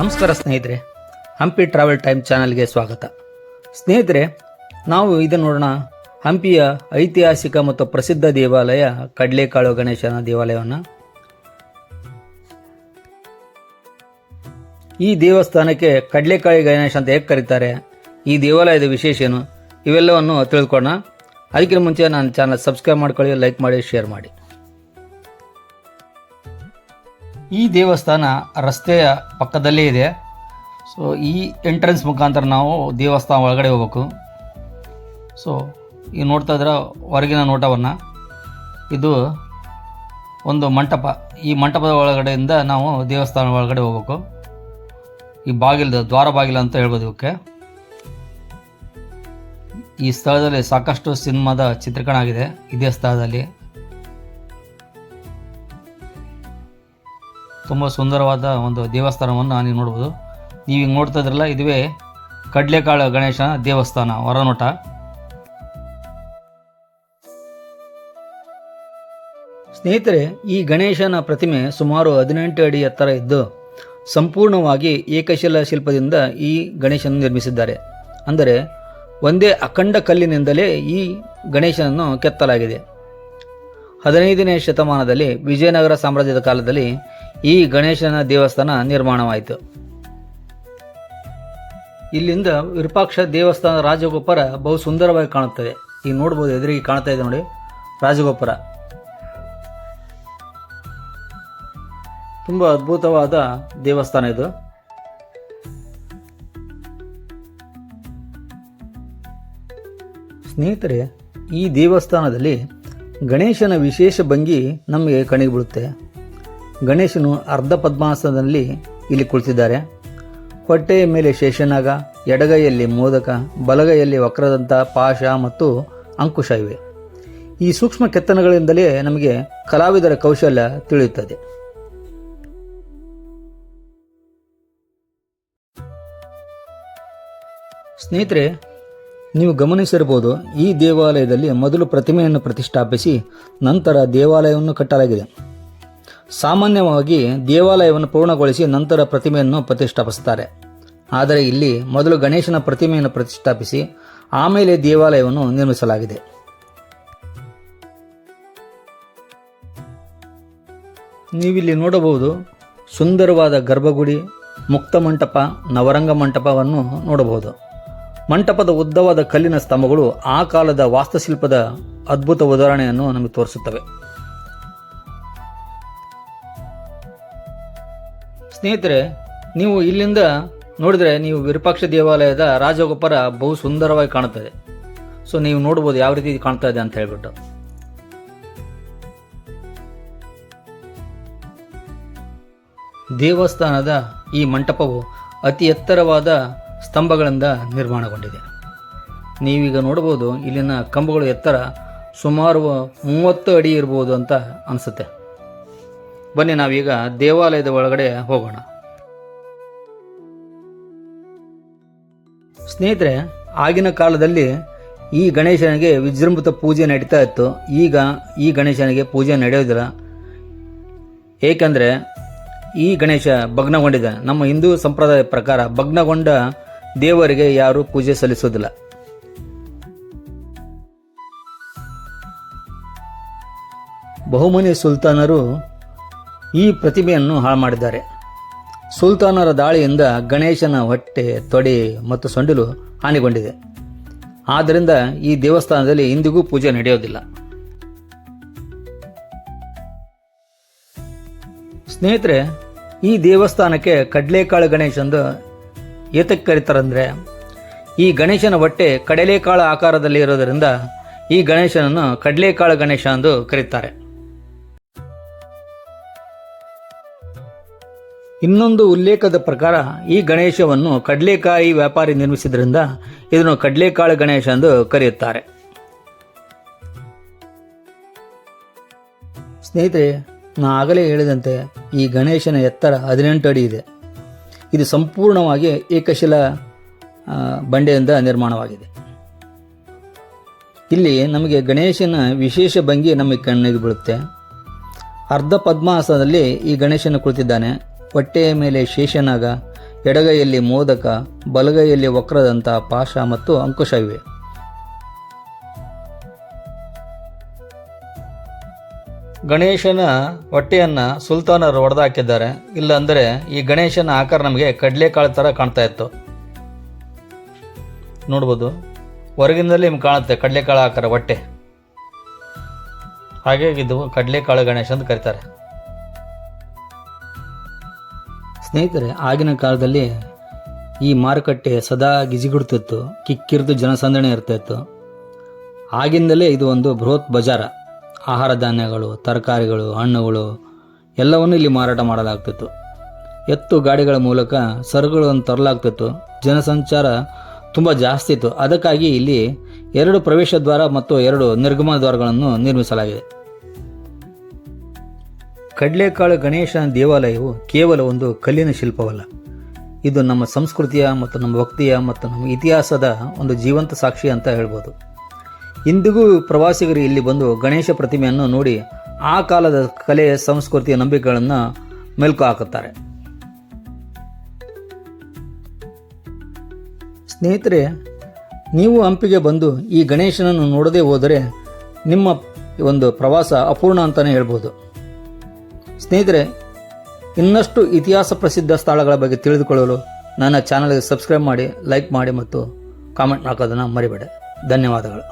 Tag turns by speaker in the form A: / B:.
A: ನಮಸ್ಕಾರ ಸ್ನೇಹಿತರೆ, Hampi travel time ಚಾನಲ್ಗೆ ಸ್ವಾಗತ. ಸ್ನೇಹಿತರೆ, ನಾವು ಇದು ನೋಡೋಣ, ಹಂಪಿಯ ಐತಿಹಾಸಿಕ ಮತ್ತು ಪ್ರಸಿದ್ಧ ದೇವಾಲಯ ಕಡಲೆಕಾಳು ಗಣೇಶನ ದೇವಾಲಯವನ್ನು. ಈ ದೇವಸ್ಥಾನಕ್ಕೆ ಕಡಲೆಕಾಳಿ ಗಣೇಶ ಅಂತ ಹೇಗೆ ಕರೀತಾರೆ, ಈ ದೇವಾಲಯದ ವಿಶೇಷ ಏನು, ಇವೆಲ್ಲವನ್ನು ತಿಳಿದುಕೊಳ್ಳೋಣ. ಅದಕ್ಕಿಂತ ಮುಂಚೆ ನಾನು ಚಾನಲ್ ಸಬ್ಸ್ಕ್ರೈಬ್ ಮಾಡ್ಕೊಳ್ಳಿ, ಲೈಕ್ ಮಾಡಿ, ಶೇರ್ ಮಾಡಿ. ಈ ದೇವಸ್ಥಾನ ರಸ್ತೆಯ ಪಕ್ಕದಲ್ಲೇ ಇದೆ. ಸೊ ಈ ಎಂಟ್ರೆನ್ಸ್ ಮುಖಾಂತರ ನಾವು ದೇವಸ್ಥಾನ ಒಳಗಡೆ ಹೋಗ್ಬೇಕು. ಸೊ ಈ ನೋಡ್ತಾ ಇದ್ರೆ ಹೊರಗಿನ ನೋಟವನ್ನು. ಇದು ಒಂದು ಮಂಟಪ. ಈ ಮಂಟಪದ ಒಳಗಡೆಯಿಂದ ನಾವು ದೇವಸ್ಥಾನ ಒಳಗಡೆ ಹೋಗ್ಬೇಕು. ಈ ಬಾಗಿಲ್ದು ದ್ವಾರ ಬಾಗಿಲು ಅಂತ ಹೇಳ್ಬೋದು ಇವಕ್ಕೆ ಈ ಸ್ಥಳದಲ್ಲಿ ಸಾಕಷ್ಟು ಸಿನಿಮಾದ ಚಿತ್ರೀಕರಣ ಆಗಿದೆ. ಇದೇ ಸ್ಥಳದಲ್ಲಿ. ತುಂಬ ಸುಂದರವಾದ ಒಂದು ದೇವಸ್ಥಾನವನ್ನು ನೀವು ನೋಡ್ಬೋದು. ನೀವು ಹಿಂಗೆ ನೋಡ್ತಾ ಇದ್ರಲ್ಲ, ಇದುವೇ ಕಡಲೆಕಾಳು ಗಣೇಶನ ದೇವಸ್ಥಾನ, ಹೊರನೋಟ. ಸ್ನೇಹಿತರೆ, ಈ ಗಣೇಶನ ಪ್ರತಿಮೆ ಸುಮಾರು ಹದಿನೆಂಟು ಅಡಿ ಎತ್ತರ ಇದ್ದು, ಸಂಪೂರ್ಣವಾಗಿ ಏಕಶಿಲಾ ಶಿಲ್ಪದಿಂದ ಈ ಗಣೇಶನನ್ನು ನಿರ್ಮಿಸಿದ್ದಾರೆ. ಅಂದರೆ, ಒಂದೇ ಅಖಂಡ ಕಲ್ಲಿನಿಂದಲೇ ಈ ಗಣೇಶನನ್ನು ಕೆತ್ತಲಾಗಿದೆ. ಹದಿನೈದನೇ ಶತಮಾನದಲ್ಲಿ ವಿಜಯನಗರ ಸಾಮ್ರಾಜ್ಯದ ಕಾಲದಲ್ಲಿ ಈ ಗಣೇಶನ ದೇವಸ್ಥಾನ ನಿರ್ಮಾಣವಾಯಿತು. ಇಲ್ಲಿಂದ ವಿರೂಪಾಕ್ಷ ದೇವಸ್ಥಾನ ರಾಜಗೋಪುರ ಬಹು ಸುಂದರವಾಗಿ ಕಾಣುತ್ತದೆ. ಈಗ ನೋಡ್ಬೋದು ಎದುರಿಗೆ ಕಾಣ್ತಾ ಇದೆ ನೋಡಿ ರಾಜಗೋಪುರ. ತುಂಬ ಅದ್ಭುತವಾದ ದೇವಸ್ಥಾನ ಇದು. ಸ್ನೇಹಿತರೆ, ಈ ದೇವಸ್ಥಾನದಲ್ಲಿ ಗಣೇಶನ ವಿಶೇಷ ಭಂಗಿ ನಮಗೆ ಕಣಿಗೆ ಬೀಳುತ್ತೆ. ಗಣೇಶನು ಅರ್ಧ ಪದ್ಮಾಸನದಲ್ಲಿ ಇಲ್ಲಿ ಕುಳಿತಿದ್ದಾರೆ. ಹೊಟ್ಟೆಯ ಮೇಲೆ ಶೇಷನಾಗ, ಎಡಗೈಯಲ್ಲಿ ಮೋದಕ, ಬಲಗೈಯಲ್ಲಿ ವಕ್ರದಂತ ಪಾಶ ಮತ್ತು ಅಂಕುಶ ಇವೆ. ಈ ಸೂಕ್ಷ್ಮ ಕೆತ್ತನಗಳಿಂದಲೇ ನಮಗೆ ಕಲಾವಿದರ ಕೌಶಲ್ಯ ತಿಳಿಯುತ್ತದೆ. ಸ್ನೇಹಿತರೆ, ನೀವು ಗಮನಿಸಿರಬಹುದು, ಈ ದೇವಾಲಯದಲ್ಲಿ ಮೊದಲು ಪ್ರತಿಮೆಯನ್ನು ಪ್ರತಿಷ್ಠಾಪಿಸಿ ನಂತರ ದೇವಾಲಯವನ್ನು ಕಟ್ಟಲಾಗಿದೆ. ಸಾಮಾನ್ಯವಾಗಿ ದೇವಾಲಯವನ್ನು ಪೂರ್ಣಗೊಳಿಸಿ ನಂತರ ಪ್ರತಿಮೆಯನ್ನು ಪ್ರತಿಷ್ಠಾಪಿಸುತ್ತಾರೆ. ಆದರೆ ಇಲ್ಲಿ ಮೊದಲು ಗಣೇಶನ ಪ್ರತಿಮೆಯನ್ನು ಪ್ರತಿಷ್ಠಾಪಿಸಿ ಆಮೇಲೆ ದೇವಾಲಯವನ್ನು ನಿರ್ಮಿಸಲಾಗಿದೆ. ನೀವಿಲ್ಲಿ ನೋಡಬಹುದು ಸುಂದರವಾದ ಗರ್ಭಗುಡಿ, ಮುಕ್ತ ಮಂಟಪ, ನವರಂಗ ಮಂಟಪವನ್ನು ನೋಡಬಹುದು. ಮಂಟಪದ ಉದ್ದವಾದ ಕಲ್ಲಿನ ಸ್ತಂಭಗಳು ಆ ಕಾಲದ ವಾಸ್ತುಶಿಲ್ಪದ ಅದ್ಭುತ ಉದಾಹರಣೆಯನ್ನು ನಮಗೆ ತೋರಿಸುತ್ತವೆ. ಸ್ನೇಹಿತರೆ, ನೀವು ಇಲ್ಲಿಂದ ನೋಡಿದರೆ ನೀವು ವಿರೂಪಾಕ್ಷ ದೇವಾಲಯದ ರಾಜಗೋಪುರ ಬಹು ಸುಂದರವಾಗಿ ಕಾಣುತ್ತದೆ. ಸೊ ನೀವು ನೋಡ್ಬೋದು ಯಾವ ರೀತಿ ಕಾಣ್ತಾ ಇದೆ ಅಂತ ಹೇಳ್ಬಿಟ್ಟು. ದೇವಸ್ಥಾನದ ಈ ಮಂಟಪವು ಅತಿ ಎತ್ತರವಾದ ಸ್ತಂಭಗಳಿಂದ ನಿರ್ಮಾಣಗೊಂಡಿದೆ. ನೀವೀಗ ನೋಡ್ಬೋದು ಇಲ್ಲಿನ ಕಂಬಗಳು ಎತ್ತರ ಸುಮಾರು ಮೂವತ್ತು ಅಡಿ ಇರ್ಬೋದು ಅಂತ ಅನಿಸುತ್ತೆ. ಬನ್ನಿ ನಾವೀಗ ದೇವಾಲಯದ ಒಳಗಡೆ ಹೋಗೋಣ. ಸ್ನೇಹಿತರೆ, ಆಗಿನ ಕಾಲದಲ್ಲಿ ಈ ಗಣೇಶನಿಗೆ ವಿಜೃಂಭಿತ ಪೂಜೆ ನಡೀತಾ ಇತ್ತು. ಈಗ ಈ ಗಣೇಶನಿಗೆ ಪೂಜೆ ನಡೆಯೋದಿಲ್ಲ ಏಕೆಂದರೆ ಈ ಗಣೇಶ ಭಗ್ನಗೊಂಡಿದೆ ನಮ್ಮ ಹಿಂದೂ ಸಂಪ್ರದಾಯ ಪ್ರಕಾರ ಭಗ್ನಗೊಂಡ ದೇವರಿಗೆ ಯಾರು ಪೂಜೆ ಸಲ್ಲಿಸೋದಿಲ್ಲ ಬಹುಮನಿ ಸುಲ್ತಾನರು ಈ ಪ್ರತಿಮೆಯನ್ನು ಹಾಳು ಮಾಡಿದ್ದಾರೆ ಸುಲ್ತಾನರ ದಾಳಿಯಿಂದ ಗಣೇಶನ ಹೊಟ್ಟೆ, ತೊಡೆ ಮತ್ತು ಸೊಂಡಿಲು ಹಾನಿಗೊಂಡಿದೆ. ಆದ್ದರಿಂದ ಈ ದೇವಸ್ಥಾನದಲ್ಲಿ ಇಂದಿಗೂ ಪೂಜೆ ನಡೆಯೋದಿಲ್ಲ. ಸ್ನೇಹಿತರೆ, ಈ ದೇವಸ್ಥಾನಕ್ಕೆ ಕಡಲೆಕಾಳು ಗಣೇಶ ಎಂದು ಏತಕ್ಕೆ ಕರೀತಾರಂದರೆ ಈ ಗಣೇಶನ ಹೊಟ್ಟೆ ಕಡಲೆಕಾಳು ಆಕಾರದಲ್ಲಿ ಇರೋದರಿಂದ ಈ ಗಣೇಶನನ್ನು ಕಡಲೆಕಾಳು ಗಣೇಶ ಎಂದು ಕರೀತಾರೆ. ಇನ್ನೊಂದು ಉಲ್ಲೇಖದ ಪ್ರಕಾರ ಈ ಗಣೇಶವನ್ನು ಕಡಲೆಕಾಯಿ ವ್ಯಾಪಾರಿ ನಿರ್ಮಿಸಿದ್ರಿಂದ ಇದನ್ನು ಕಡಲೆಕಾಳು ಗಣೇಶ ಎಂದು ಕರೆಯುತ್ತಾರೆ. ಸ್ನೇಹಿತರೆ, ನಾ ಆಗಲೇ ಹೇಳಿದಂತೆ ಈ ಗಣೇಶನ ಎತ್ತರ ಹದಿನೆಂಟು ಅಡಿ ಇದೆ. ಇದು ಸಂಪೂರ್ಣವಾಗಿ ಏಕಶಿಲ ಬಂಡೆಯಿಂದ ನಿರ್ಮಾಣವಾಗಿದೆ. ಇಲ್ಲಿ ನಮಗೆ ಗಣೇಶನ ವಿಶೇಷ ಭಂಗಿ ನಮಗೆ ಕಣ್ಣಿಗೆ ಬೀಳುತ್ತೆ. ಅರ್ಧ ಪದ್ಮಾಸನದಲ್ಲಿ ಈ ಗಣೇಶನ ಕುಳಿತಿದ್ದಾನೆ. ಹೊಟ್ಟೆಯ ಮೇಲೆ ಶೇಷನಾಗ, ಎಡಗೈಯಲ್ಲಿ ಮೋದಕ, ಬಲಗೈಯಲ್ಲಿ ವಕ್ರದಂತಹ ಪಾಶ ಮತ್ತು ಅಂಕುಶವಿವೆ. ಗಣೇಶನ ಹೊಟ್ಟೆಯನ್ನು ಸುಲ್ತಾನರು ಹೊಡೆದಾಕಿದ್ದಾರೆ ಇಲ್ಲಾಂದರೆ ಈ ಗಣೇಶನ ಆಕಾರ ನಮಗೆ ಕಡಲೆಕಾಳು ಥರ ಕಾಣ್ತಾ ಇತ್ತು. ನೋಡ್ಬೋದು. ಹೊರಗಿಂದಲೇ ನಿಮ್ಗೆ ಕಾಣುತ್ತೆ ಕಡಲೆಕಾಳು ಆಕಾರ, ಹೊಟ್ಟೆ. ಹಾಗೆ ಇದು ಕಡಲೆಕಾಳು ಗಣೇಶ ಅಂತ ಕರೀತಾರೆ. ಸ್ನೇಹಿತರೆ, ಆಗಿನ ಕಾಲದಲ್ಲಿ ಈ ಮಾರುಕಟ್ಟೆ ಸದಾ ಗಿಜಿಗುಡ್ತಿತ್ತು, ಕಿಕ್ಕಿರಿದು ಜನಸಂದಣಿ ಇರ್ತಿತ್ತು. ಆಗಿಂದಲೇ ಇದು ಒಂದು ಬೃಹತ್ ಬಜಾರ. ಆಹಾರ ಧಾನ್ಯಗಳು, ತರಕಾರಿಗಳು, ಹಣ್ಣುಗಳು, ಎಲ್ಲವನ್ನು ಇಲ್ಲಿ ಮಾರಾಟ ಮಾಡಲಾಗ್ತಿತ್ತು. ಎತ್ತು ಗಾಡಿಗಳ ಮೂಲಕ ಸರಕುಗಳನ್ನು ತರಲಾಗ್ತಿತ್ತು. ಜನಸಂಚಾರ ತುಂಬ ಜಾಸ್ತಿ ಇತ್ತು. ಅದಕ್ಕಾಗಿ ಇಲ್ಲಿ ಎರಡು ಪ್ರವೇಶ ದ್ವಾರ ಮತ್ತು ಎರಡು ನಿರ್ಗಮನ ದ್ವಾರಗಳನ್ನು ನಿರ್ಮಿಸಲಾಗಿದೆ. ಕಡಲೆಕಾಳು ಗಣೇಶನ ದೇವಾಲಯವು ಕೇವಲ ಒಂದು ಕಲ್ಲಿನ ಶಿಲ್ಪವಲ್ಲ. ಇದು ನಮ್ಮ ಸಂಸ್ಕೃತಿಯ ಮತ್ತು ನಮ್ಮ ಭಕ್ತಿಯ ಮತ್ತು ನಮ್ಮ ಇತಿಹಾಸದ ಒಂದು ಜೀವಂತ ಸಾಕ್ಷಿ ಅಂತ ಹೇಳ್ಬೋದು. ಇಂದಿಗೂ ಪ್ರವಾಸಿಗರು ಇಲ್ಲಿ ಬಂದು ಗಣೇಶ ಪ್ರತಿಮೆಯನ್ನು ನೋಡಿ ಆ ಕಾಲದ ಕಲೆ, ಸಂಸ್ಕೃತಿಯ ನಂಬಿಕೆಗಳನ್ನು ಮೆಲುಕು ಹಾಕುತ್ತಾರೆ. ಸ್ನೇಹಿತರೆ, ನೀವು ಹಂಪಿಗೆ ಬಂದು ಈ ಗಣೇಶನನ್ನು ನೋಡದೇ ಹೋದರೆ ನಿಮ್ಮ ಒಂದು ಪ್ರವಾಸ ಅಪೂರ್ಣ ಅಂತಲೇ ಹೇಳ್ಬೋದು. ಸ್ನೇಹಿತರೆ, ಇನ್ನಷ್ಟು ಇತಿಹಾಸ ಪ್ರಸಿದ್ಧ ಸ್ಥಳಗಳ ಬಗ್ಗೆ ತಿಳಿದುಕೊಳ್ಳಲು ನನ್ನ ಚಾನಲ್ಗೆ ಸಬ್ಸ್ಕ್ರೈಬ್ ಮಾಡಿ, ಲೈಕ್ ಮಾಡಿ ಮತ್ತು ಕಾಮೆಂಟ್ ಹಾಕೋದನ್ನು ಮರಿಬೇಡಿ. ಧನ್ಯವಾದಗಳು.